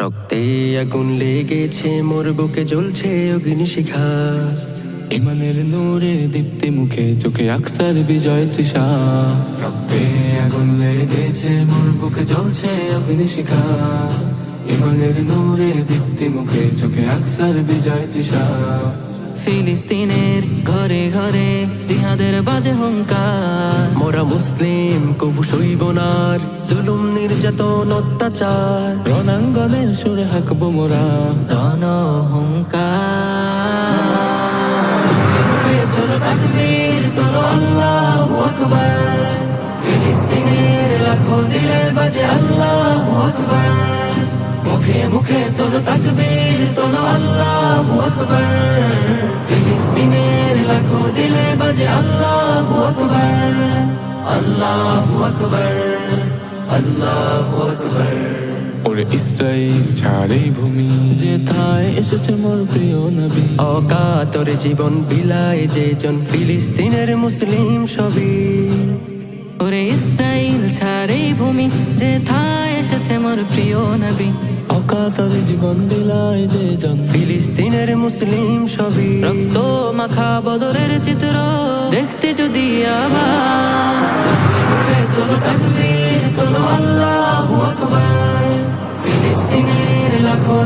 রক্তে আগুন লেগেছে মোর বুকে জ্বলছে অগ্নি শিখা ইমানের নূরের দীপ্তি মুখে চোখে আকসার বিজয় তৃষা। রক্তে আগুন লেগেছে মোর বুকে জ্বলছে অগ্নি শিখা ইমানের নূরে দীপ্তি মুখে চোখে আকসার বিজয় তৃষা। ফিলিস্তিনের ঘরে ঘরে জিহাদের বাজে হংকার মোরা মুসলিম কবু সইব নার জুলুম নির্যাতন অত্যাচার। রণাঙ্গনের সুরে হাকবো মোরা। রণ হুঙ্কার তাকবীর তোলো আল্লাহু আকবার। ফিলিস্তিনের লাখো দিলে বাজে আল্লাহু আকবার। মুখে মুখে তোলো তাকবীর তোলো আল্লাহু আকবার। ফিলিস্তিনের লাখো দিলে বাজে আল্লাহু আকবার। আল্লাহু আকবার আল্লাহু আকবার। ওরে ইসরাইল ছাড়ে ভূমি। যে থায় এসেছে মোর প্রিয় নবী। অকাতরে জীবন বিলায় যে জন ফিলিস্তিনের মুসলিম সবই ওরে ইসরাইল ছাড়ে ভূমি। যে থায় এসেছে মোর প্রিয় নবী। অকাতরে জীবন বিলায় যে জন ফিলিস্তিনের মুসলিম সবই রক্ত মাখা বদরের চিত্র দেখতে যদি আবার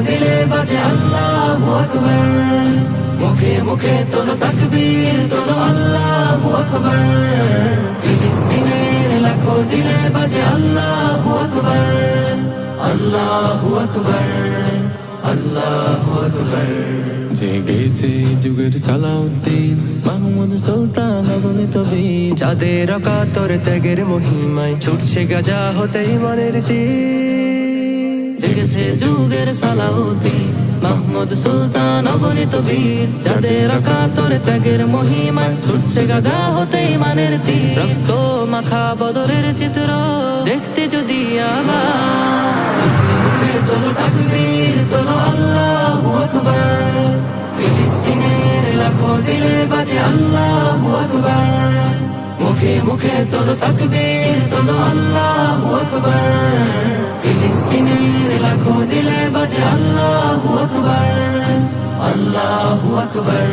দিলে বাজে আল্লাহু আকবার। মুখে মুখে তোলো তাকবীর, তোলো আল্লাহু আকবার। ফিলিস্তিনের লাখো দিলে বাজে আল্লাহু আকবার। আল্লাহু আকবার জেগেছে যুগের সালাউদ্দিন, মাহমুদ সুলতান অগণিত বীর। যাদের অকাতর ত্যাগের মহিমায় ছুটছে গাজা হতে ইমানের তীর। জেগেছে যুগের সালাউদ্দিন। মাহমুদ সুলতান, অগণিত বীর। যাদের একাত্তর ত্যাগের মহিমা ছুটছে গাজা হতে ইমানের তীর। রক্ত মাখা বদরের চিত্র দেখতে যদি আবার ফিলিস্তিনের লাখো দিলে বাজে আল্লাহু আকবার মুখে মুখে তোলো তাকবীর তোলো আল্লাহু আকবার। ফিলিস্তিনের লাখো দিলে বাজে আল্লাহু আকবার। আল্লাহু আকবার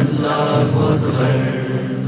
আল্লাহু আকবার।